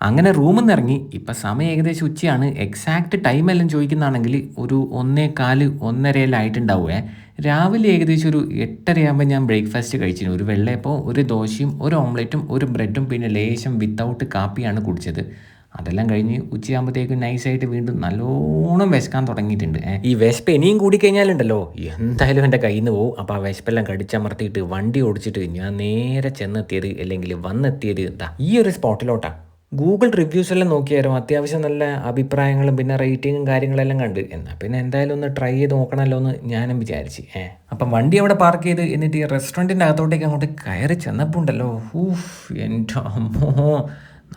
അങ്ങനെ റൂമിൽ നിന്ന് ഇറങ്ങി ഇപ്പം സമയം ഏകദേശം ഉച്ചയാണ്. എക്സാക്ട് ടൈം എല്ലാം ചോദിക്കുന്നതാണെങ്കിൽ ഒരു ഒന്നേ കാൽ ഒന്നരയെല്ലാം ആയിട്ടുണ്ടാവുമേ രാവിലെ ഏകദേശം ഒരു എട്ടരയാകുമ്പോൾ ഞാൻ ബ്രേക്ക്ഫാസ്റ്റ് കഴിച്ചിരുന്നു. ഒരു വെള്ളയപ്പോൾ ഒരു ദോശയും ഒരു ഓംലെറ്റും ഒരു ബ്രെഡും പിന്നെ ലേശം വിത്തൗട്ട് കാപ്പിയാണ് കുടിച്ചത്. അതെല്ലാം കഴിഞ്ഞ് ഉച്ചയാകുമ്പോഴത്തേക്കും നൈസായിട്ട് വീണ്ടും നല്ലോണം വിശക്കാൻ തുടങ്ങിയിട്ടുണ്ട്. ഈ വിശപ്പ് ഇനിയും കൂടി കഴിഞ്ഞാലുണ്ടല്ലോ എന്തായാലും എന്റെ കയ്യിൽ നിന്ന് പോകും അപ്പോൾ ആ വിശപ്പെല്ലാം കടിച്ചമർത്തിയിട്ട് വണ്ടി ഓടിച്ചിട്ട് ഞാൻ നേരെ ചെന്നെത്തിയത് അല്ലെങ്കിൽ വന്നെത്തിയത് എന്താ ഈ ഒരു സ്പോട്ടിലോട്ടാ ഗൂഗിൾ റിവ്യൂസ് എല്ലാം നോക്കിയായിരുന്നു അത്യാവശ്യം നല്ല അഭിപ്രായങ്ങളും പിന്നെ റേറ്റിങ്ങും കാര്യങ്ങളെല്ലാം കണ്ട്. എന്നാൽ പിന്നെ എന്തായാലും ഒന്ന് ട്രൈ ചെയ്ത് നോക്കണമല്ലോ എന്ന് ഞാനും വിചാരിച്ച്. ഏ അപ്പം വണ്ടി അവിടെ പാർക്ക് ചെയ്ത്? എന്നിട്ട് ഈ റെസ്റ്റോറന്റിന്റെ അകത്തോട്ടേക്ക് അങ്ങോട്ട് കയറി ചെന്നപ്പോൾ ഉണ്ടല്ലോ ഹൂഫ് എന്റെ അമ്മോ.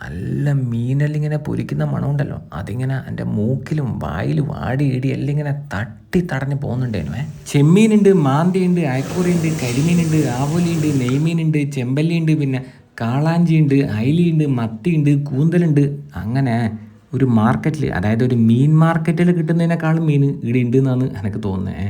നല്ല മീനെല്ലാം ഇങ്ങനെ പൊരിക്കുന്ന മണമുണ്ടല്ലോ. അതിങ്ങനെ എന്റെ മൂക്കിലും വായിലും ആടി ഇടി എല്ലാം ഇങ്ങനെ തട്ടി തടഞ്ഞ് പോകുന്നുണ്ടേനു ഏ ചെമ്മീനുണ്ട് മാന്തിയുണ്ട് അയക്കൂറിയുണ്ട് കരിമീനുണ്ട് ആവോലിയുണ്ട് നെയ്മീനുണ്ട് ചെമ്പല്ലിയുണ്ട് പിന്നെ കാളാഞ്ചിയുണ്ട് അയിലിയുണ്ട് മത്തിയുണ്ട് കൂന്തലുണ്ട്. അങ്ങനെ ഒരു മാർക്കറ്റിൽ അതായത് ഒരു മീൻ മാർക്കറ്റിൽ കിട്ടുന്നതിനേക്കാളും മീൻ ഇവിടെ ഉണ്ട് എന്നാണ് എനിക്ക് തോന്നുന്നത്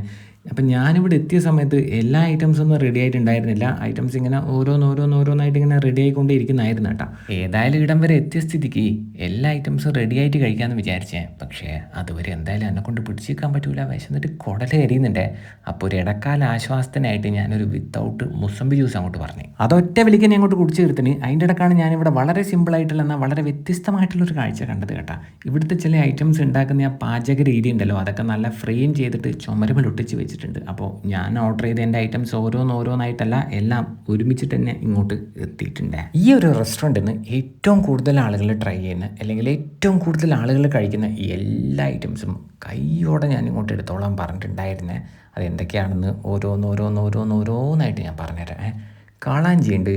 അപ്പം ഞാനിവിടെ എത്തിയ സമയത്ത് എല്ലാ ഐറ്റംസും ഒന്നും റെഡി ആയിട്ടുണ്ടായിരുന്നില്ല. ഐറ്റംസ് ഇങ്ങനെ ഓരോന്ന് ഓരോന്ന് ഓരോന്നായിട്ട് ഇങ്ങനെ റെഡി ആയിക്കൊണ്ടിരിക്കുന്നതായിരുന്നു കേട്ടോ. ഏതായാലും ഇടം വരെ എത്തിയ സ്ഥിതിക്ക് എല്ലാ ഐറ്റംസും റെഡി ആയിട്ട് കഴിക്കാമെന്ന് വിചാരിച്ചേ. പക്ഷേ അതുവരെ എന്തായാലും എന്നെ കൊണ്ട് പിടിച്ചിരിക്കാൻ പറ്റൂല. വിശന്നിട്ട് കുടൽ എരിയുന്നുണ്ടേ അപ്പോൾ ഒരു ഇടക്കാല ആശ്വാസത്തിനായിട്ട് ഞാനൊരു വിത്തൗട്ട് മുസംബി ജ്യൂസ് അങ്ങോട്ട് പറഞ്ഞു. അതൊറ്റ വിളിക്കാൻ ഞാൻ അങ്ങോട്ട് കുടിച്ചു തീർത്തിന്. അതിന്റെ ഇടക്കാണ് ഞാനിവിടെ വളരെ സിമ്പിളായിട്ടുള്ള എന്നാൽ വളരെ വ്യത്യസ്തമായിട്ടുള്ളൊരു കാഴ്ച കണ്ടത് കേട്ടോ. ഇവിടുത്തെ ചില ഐറ്റംസ് ഉണ്ടാക്കുന്ന ആ പാചക രീതി ഉണ്ടല്ലോ. അതൊക്കെ നല്ല ഫ്രെയിം ചെയ്തിട്ട് ചുമരുമൽ ഒട്ടിച്ച് വെച്ചിട്ടുണ്ട്. അപ്പോൾ ഞാൻ ഓർഡർ ചെയ്ത എന്റെ ഐറ്റംസ് ഓരോന്നോരോന്നായിട്ടല്ല എല്ലാം ഒരുമിച്ചിട്ട് തന്നെ ഇങ്ങോട്ട് എത്തിയിട്ടുണ്ട്. ഈ ഒരു റെസ്റ്റോറന്റിൽ നിന്ന് ഏറ്റവും കൂടുതൽ ആളുകൾ ട്രൈ ചെയ്യുന്ന അല്ലെങ്കിൽ ഏറ്റവും കൂടുതൽ ആളുകൾ കഴിക്കുന്ന എല്ലാ ഐറ്റംസും കൈയോടെ ഞാൻ ഇങ്ങോട്ട് എടുത്തോളാൻ പറഞ്ഞിട്ടുണ്ടായിരുന്നേ. അതെന്തൊക്കെയാണെന്ന് ഓരോന്നോരോന്നോരോന്നോരോന്നായിട്ട് ഞാൻ പറഞ്ഞുതരാം. കാളാഞ്ചിയുണ്ട്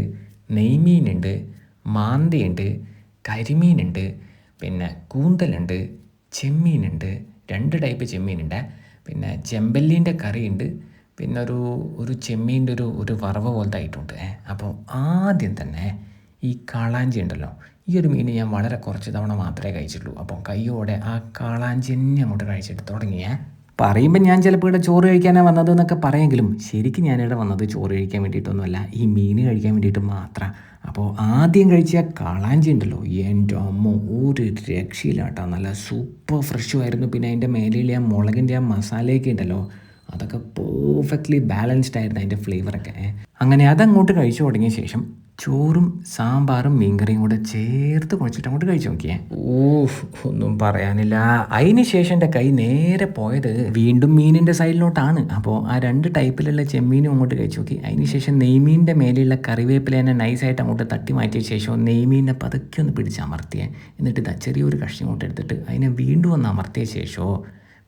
നെയ്മീനുണ്ട് മാന്തിയുണ്ട് കരിമീനുണ്ട് പിന്നെ കൂന്തലുണ്ട് ചെമ്മീനുണ്ട് രണ്ട് ടൈപ്പ് ചെമ്മീനുണ്ട്. പിന്നെ ചെമ്പല്ലീന്റെ കറിയുണ്ട്. പിന്നെ ഒരു ഒരു ചെമ്മീന്റെ ഒരു ഒരു വറവ് പോലത്തെ ആയിട്ടുണ്ട് അപ്പോൾ ആദ്യം തന്നെ ഈ കാളാഞ്ചി ഉണ്ടല്ലോ. ഈ ഒരു മീൻ ഞാൻ വളരെ കുറച്ച് തവണ മാത്രമേ കഴിച്ചിട്ടുള്ളൂ. അപ്പം കൈയോടെ ആ കാളാഞ്ചി തന്നെ അങ്ങോട്ട് കഴിച്ചിട്ട് തുടങ്ങിയേ പറയുമ്പോൾ ഞാൻ ചിലപ്പോൾ ഇവിടെ ചോറ് കഴിക്കാനാണ് വന്നത് എന്നൊക്കെ പറയുമെങ്കിലും ശരിക്കും ഞാനിവിടെ വന്നത് ചോറ് കഴിക്കാൻ വേണ്ടിയിട്ടൊന്നുമല്ല. ഈ മീൻ കഴിക്കാൻ വേണ്ടിയിട്ട് മാത്രം. അപ്പോൾ ആദ്യം കഴിച്ച കാളാഞ്ചി ഉണ്ടല്ലോ. എന്റെ അമ്മ ഒരു രക്ഷയില്ലാട്ടോ. നല്ല സൂപ്പർ ഫ്രഷും ആയിരുന്നു. പിന്നെ അതിന്റെ മേലെയുള്ള ആ മുളകിന്റെ ആ മസാലയൊക്കെ ഉണ്ടല്ലോ. അതൊക്കെ പെർഫെക്റ്റ്ലി ബാലൻസ്ഡ് ആയിരുന്നു അതിന്റെ ഫ്ലേവറൊക്കെ അങ്ങനെ അതങ്ങോട്ട് കഴിച്ചു തുടങ്ങിയ ശേഷം ചോറും സാമ്പാറും മീൻകറിയും കൂടെ ചേർത്ത് കുഴച്ചിട്ട് അങ്ങോട്ട് കഴിച്ചു നോക്കിയേ. ഓഹ് ഒന്നും പറയാനില്ല. അതിന് ശേഷം എന്റെ കൈ നേരെ പോയത് വീണ്ടും മീനിന്റെ സൈഡിലോട്ടാണ്. അപ്പോൾ ആ രണ്ട് ടൈപ്പിലുള്ള ചെമ്മീനും അങ്ങോട്ട് കഴിച്ചു നോക്കി. അതിന് ശേഷം നെയ്മീന്റെ മേലെയുള്ള കറിവേപ്പില തന്നെ നൈസായിട്ട് അങ്ങോട്ട് തട്ടി മാറ്റിയ ശേഷം നെയ്മീനെ പതുക്കെ ഒന്ന് പിടിച്ച് അമർത്തിയേ എന്നിട്ട് ഇതാ ചെറിയൊരു കഷ്ണം അങ്ങോട്ട് എടുത്തിട്ട് അതിനെ വീണ്ടും ഒന്ന് അമർത്തിയ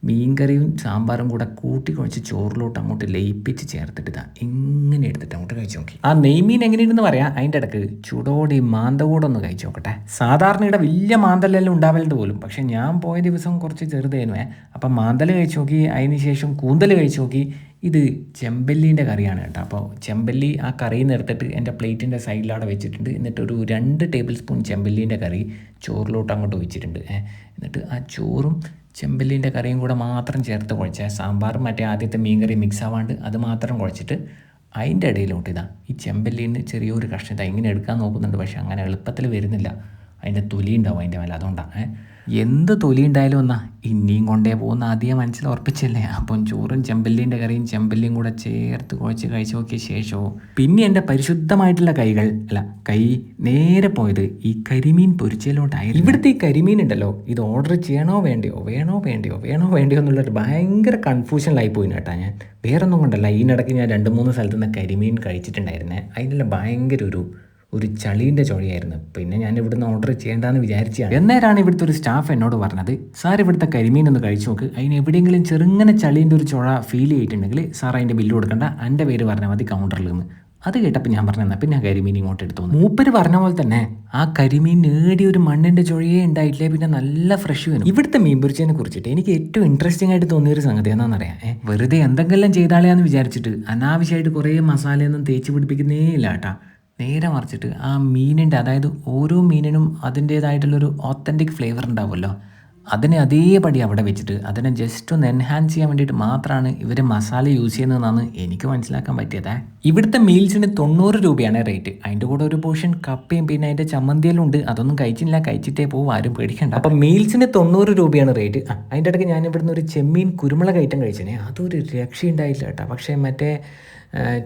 ശേഷമോ മീൻകറിയും സാമ്പാറും കൂടെ കൂട്ടി കുഴച്ച് ചോറിലോട്ട് അങ്ങോട്ട് ലയിപ്പിച്ച് ചേർത്തിട്ട് ഇതാ ഇങ്ങനെ എടുത്തിട്ട് അങ്ങോട്ട് കഴിച്ചു നോക്കി. ആ നെയ്മീൻ എങ്ങനെയുണ്ടെന്ന് പറയാം. അതിന്റെ ഇടയ്ക്ക് ചൂടോടെ ഈ മാന്ത കൂടെ ഒന്ന് കഴിച്ചു നോക്കട്ടെ. സാധാരണ ഇവിടെ വലിയ മാന്തലെല്ലാം ഉണ്ടാവലുണ്ട് പോലും. പക്ഷെ ഞാൻ പോയ ദിവസം കുറച്ച് ചെറുതേനുവേ. അപ്പം മാന്തൽ കഴിച്ചു നോക്കി അതിന് ശേഷം കൂന്തൽ കഴിച്ചു നോക്കി. ഇത് ചെമ്പല്ലീന്റെ കറിയാണ് കേട്ടോ. അപ്പോൾ ചെമ്പല്ലി ആ കറിയിൽ നിന്ന് എടുത്തിട്ട് എന്റെ പ്ലേറ്റിന്റെ സൈഡിലവിടെ വെച്ചിട്ടുണ്ട്. എന്നിട്ട് ഒരു രണ്ട് ടേബിൾ സ്പൂൺ ചെമ്പല്ലീന്റെ കറി ചോറിലോട്ട് അങ്ങോട്ട് വെച്ചിട്ടുണ്ട് എന്നിട്ട് ആ ചോറും ചെമ്പല്ലീന്റെ കറിയും കൂടെ മാത്രം ചേർത്ത് കുഴച്ച സാമ്പാറും മറ്റേ ആദ്യത്തെ മീൻ കറി മിക്സ് ആവാണ്ട് അത് മാത്രം കുഴച്ചിട്ട് അതിന്റെ ഇടയിലോട്ട് ഇതാ ഈ ചെമ്പല്ലിന് ചെറിയൊരു കഷ്ണം ഇതാ ഇങ്ങനെ എടുക്കാൻ നോക്കുന്നുണ്ട് പക്ഷേ അങ്ങനെ എളുപ്പത്തിൽ വരുന്നില്ല അതിന്റെ തൊലി ഉണ്ടാവും അതിന്റെ മേലെ അതുകൊണ്ടാണ്. എന്ത് തൊലി ഉണ്ടായാലും എന്നാ ഇനിയും കൊണ്ടേ പോകുന്ന ആദ്യം മനസ്സിൽ ഉറപ്പിച്ചല്ലേ? അപ്പം ചോറും ചെമ്പല്ലിന്റെ കറിയും ചെമ്പല്ലിയും കൂടെ ചേർത്ത് കുഴച്ച് കഴിച്ചു നോക്കിയ ശേഷമോ പിന്നെ എന്റെ പരിശുദ്ധമായിട്ടുള്ള കൈകൾ അല്ല കൈ നേരെ പോയത് ഈ കരിമീൻ പൊരിച്ചതിലോട്ടായിരുന്നു. ഇവിടുത്തെ ഈ കരിമീൻ ഉണ്ടല്ലോ ഇത് ഓർഡർ ചെയ്യണോ വേണ്ടയോ വേണോ വേണ്ടയോ വേണോ വേണ്ടയോ എന്നുള്ളൊരു ഭയങ്കര കൺഫ്യൂഷനിലായി പോയി കേട്ടാ ഞാൻ. വേറൊന്നും കൊണ്ടല്ല ഈ ഇതിനിടയ്ക്ക് ഞാൻ രണ്ട് മൂന്ന് സ്ഥലത്ത് നിന്ന് കരിമീൻ കഴിച്ചിട്ടുണ്ടായിരുന്നേ. അതിനെല്ലാം ഭയങ്കര ഒരു ഒരു ചളീന്റെ ചുഴയായിരുന്നു പിന്നെ ഞാൻ ഇവിടുന്ന് ഓർഡർ ചെയ്യേണ്ടെന്ന് വിചാരിച്ചാണ്. എന്നേരാണ് ഇവിടുത്തെ ഒരു സ്റ്റാഫ് എന്നോട് പറഞ്ഞത് സാർ ഇവിടുത്തെ കരിമീൻ ഒന്ന് കഴിച്ചു നോക്ക്. അതിന് എവിടെയെങ്കിലും ചെറുങ്ങനെ ചളീന്റെ ഒരു ചുഴ ഫീൽ ചെയ്തിട്ടുണ്ടെങ്കിൽ സാർ അതിന്റെ ബില്ല് കൊടുക്കണ്ട. എന്റെ പേര് പറഞ്ഞാൽ മതി കൗണ്ടറിൽ നിന്ന് അത് കേട്ടപ്പോൾ ഞാൻ പറഞ്ഞു പിന്നെ ആ കരിമീൻ ഇങ്ങോട്ട് എടുത്തു. മൂപ്പര് പറഞ്ഞ പോലെ തന്നെ ആ കരിമീൻ നേടിയ ഒരു മണ്ണിന്റെ ചുഴയേ ഉണ്ടായിട്ടില്ലേ. പിന്നെ നല്ല ഫ്രഷ് വരും ഇവിടുത്തെ മീൻ പൊരിച്ചതിനെ കുറിച്ചിട്ട് എനിക്ക് ഏറ്റവും ഇൻട്രസ്റ്റിംഗ് ആയിട്ട് തോന്നിയ ഒരു സംഗതി എന്താണെന്നറിയാം. ഏ, വെറുതെ എന്തെങ്കിലും ചെയ്താളെയാന്ന് വിചാരിച്ചിട്ട് അനാവശ്യമായിട്ട് കുറേ മസാലയൊന്നും തേച്ച് പിടിപ്പിക്കുന്നേ ഇല്ല കേട്ടാ. നേരെ മറിച്ചിട്ട് ആ മീനിന്റെ അതായത് ഓരോ മീനിനും അതിന്റേതായിട്ടുള്ളൊരു ഓത്തന്റിക് ഫ്ലേവർ ഉണ്ടാവുമല്ലോ. അതിനെ അതേപടി അവിടെ വെച്ചിട്ട് അതിനെ ജസ്റ്റ് ഒന്ന് എൻഹാൻസ് ചെയ്യാൻ വേണ്ടിയിട്ട് മാത്രമാണ് ഇവർ മസാല യൂസ് ചെയ്യുന്നതെന്നാണ് എനിക്ക് മനസ്സിലാക്കാൻ പറ്റിയത്. ഇവിടുത്തെ മീൽസിന് തൊണ്ണൂറ് രൂപയാണ് റേറ്റ് അതിന്റെ കൂടെ ഒരു പോർഷൻ കപ്പയും പിന്നെ അതിന്റെ ചമ്മന്തിയെല്ലാം ഉണ്ട്. അതൊന്നും കഴിച്ചില്ല. കഴിച്ചിട്ടേ പോകും ആരും പേടിക്കണ്ട. അപ്പം മീൽസിന് തൊണ്ണൂറ് രൂപയാണ് റേറ്റ് അതിന്റെ ഇടയ്ക്ക് ഞാൻ ഇവിടുന്ന് ഒരു ചെമ്മീൻ കുരുമുളക് ഐറ്റം കഴിച്ചേ അതൊരു രക്ഷയുണ്ടായില്ല കേട്ടോ. പക്ഷേ മറ്റേ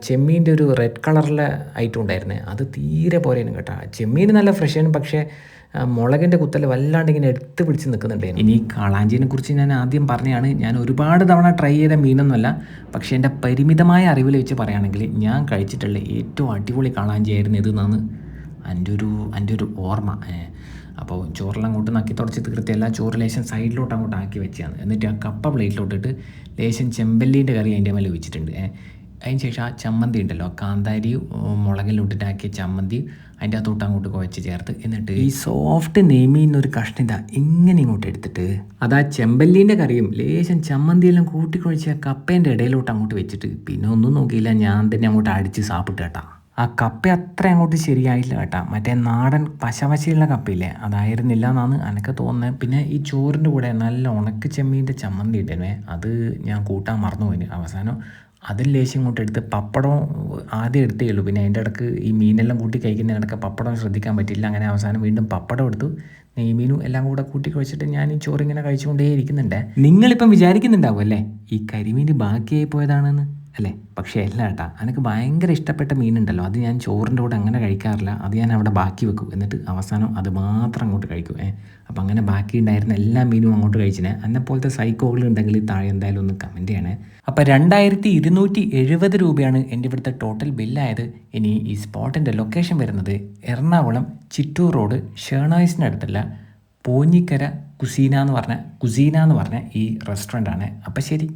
ചെമ്മീന്റെ ഒരു റെഡ് കളറിലെ ഐറ്റം ഉണ്ടായിരുന്നേ അത് തീരെ പോരേനും കേട്ടോ. ചെമ്മീൻ നല്ല ഫ്രഷ് ഫ്രഷാണ് പക്ഷേ മുളകിന്റെ കുത്തൽ വല്ലാണ്ട് ഇങ്ങനെ എടുത്ത് പിടിച്ച് നിൽക്കുന്നുണ്ടായിരുന്നു. ഇനി കാളാഞ്ചിനെ കുറിച്ച് ഞാൻ ആദ്യം പറഞ്ഞതാണ് ഞാൻ ഒരുപാട് തവണ ട്രൈ ചെയ്ത മീനൊന്നുമല്ല പക്ഷേ എന്റെ പരിമിതമായ അറിവിൽ വെച്ച് പറയുകയാണെങ്കിൽ ഞാൻ കഴിച്ചിട്ടുള്ള ഏറ്റവും അടിപൊളി കാളാഞ്ചിയായിരുന്നു ഇതെന്നാണ് എന്റെ ഒരു എന്റെ ഒരു ഓർമ്മ. അപ്പോൾ ചോറെല്ലാം അങ്ങോട്ട് നക്കി തുടച്ച് തീർത്തിയല്ല ചോറ് ലേശം സൈഡിലോട്ട് അങ്ങോട്ട് ആക്കി വെച്ചാണ് എന്നിട്ട് ആ കപ്പ പ്ലേറ്റിലോട്ടിട്ട് ലേശം ചെമ്പല്ലീന്റെ കറി അതിന്റെ മേലെ വെച്ചിട്ടുണ്ട്. അതിന് ശേഷം ആ ചമ്മന്തി ഉണ്ടല്ലോ കാന്താരി മുളകിലോട്ടിട്ടാക്കിയ ചമ്മന്തി അതിന്റെ അകത്തോട്ട് അങ്ങോട്ട് കുഴച്ച് ചേർത്ത് എന്നിട്ട് ഈ സോഫ്റ്റ് നെയ്മീൻ ഒരു കഷ്ണിത ഇങ്ങനെ ഇങ്ങോട്ട് എടുത്തിട്ട് അത് ആ ചെമ്പല്ലീന്റെ കറിയും ലേശം ചമ്മന്തിയെല്ലാം കൂട്ടിക്കുഴച്ച് ആ കപ്പേന്റെ ഇടയിലോട്ട് അങ്ങോട്ട് വെച്ചിട്ട് പിന്നെ ഒന്നും നോക്കിയില്ല ഞാൻ തന്നെ അങ്ങോട്ട് അടിച്ച് സാപ്പിട്ട് കേട്ടാ. ആ കപ്പ അത്ര അങ്ങോട്ട് ശരിയായില്ല കേട്ടാ. മറ്റേ നാടൻ പശവശയുള്ള കപ്പയില്ലേ അതായിരുന്നില്ല എന്നാണ് എനിക്ക് തോന്നുന്നത് പിന്നെ ഈ ചോറിന്റെ കൂടെ നല്ല ഉണക്ക് ചെമ്മീന്റെ ചമ്മന്തി ഇട്ടേനെ അത് ഞാൻ കൂട്ടാൻ മറന്നുപോയി അവസാനം അതിൽ ലേശം ഇങ്ങോട്ട് എടുത്ത് പപ്പടം ആദ്യം എടുത്തേ ഉള്ളൂ. പിന്നെ അതിന്റെ ഇടയ്ക്ക് ഈ മീനെല്ലാം കൂട്ടി കഴിക്കുന്നതിനിടക്ക് പപ്പടം ശ്രദ്ധിക്കാൻ പറ്റില്ല അങ്ങനെ അവസാനം വീണ്ടും പപ്പടം എടുത്തു. നെയ്മീനും എല്ലാം കൂടെ കൂട്ടി കഴിച്ചിട്ട് ഞാൻ ഈ ചോറ് ഇങ്ങനെ കഴിച്ചുകൊണ്ടേ ഇരിക്കുന്നുണ്ട് നിങ്ങളിപ്പം വിചാരിക്കുന്നുണ്ടാവും അല്ലേ? ഈ കരിമീൻ ബാക്കിയായി പോയതാണെന്ന്. അല്ലേ? പക്ഷേ അല്ല കേട്ടാ എനിക്ക് ഭയങ്കര ഇഷ്ടപ്പെട്ട മീനുണ്ടല്ലോ. അത് ഞാൻ ചോറിന്റെ കൂടെ അങ്ങനെ കഴിക്കാറില്ല. അത് ഞാൻ അവിടെ ബാക്കി വെക്കും. എന്നിട്ട് അവസാനം അത് മാത്രം അങ്ങോട്ട് കഴിക്കും. ഏ? അപ്പം അങ്ങനെ ബാക്കി ഉണ്ടായിരുന്ന എല്ലാ മീനും അങ്ങോട്ട് കഴിച്ചിനെ. എന്നെ പോലത്തെ സൈക്കോകൾ ഉണ്ടെങ്കിൽ താഴെ എന്തായാലും ഒന്ന് കമന്റ് ചെയ്യണേ. അപ്പോൾ രണ്ടായിരത്തി ഇരുന്നൂറ്റി എഴുപത് രൂപയാണ് എന്റെ ഇവിടുത്തെ ടോട്ടൽ ബില്ലായത് ഇനി ഈ സ്പോട്ടിന്റെ ലൊക്കേഷൻ വരുന്നത് എറണാകുളം ചിറ്റൂർ റോഡ് ഷേണായ്സിനടുത്തല്ല പോഞ്ഞിക്കര കുസീന എന്ന് പറഞ്ഞ കുസീന എന്ന് പറഞ്ഞ ഈ റെസ്റ്റോറന്റ് ആണ്. അപ്പോൾ ശരി.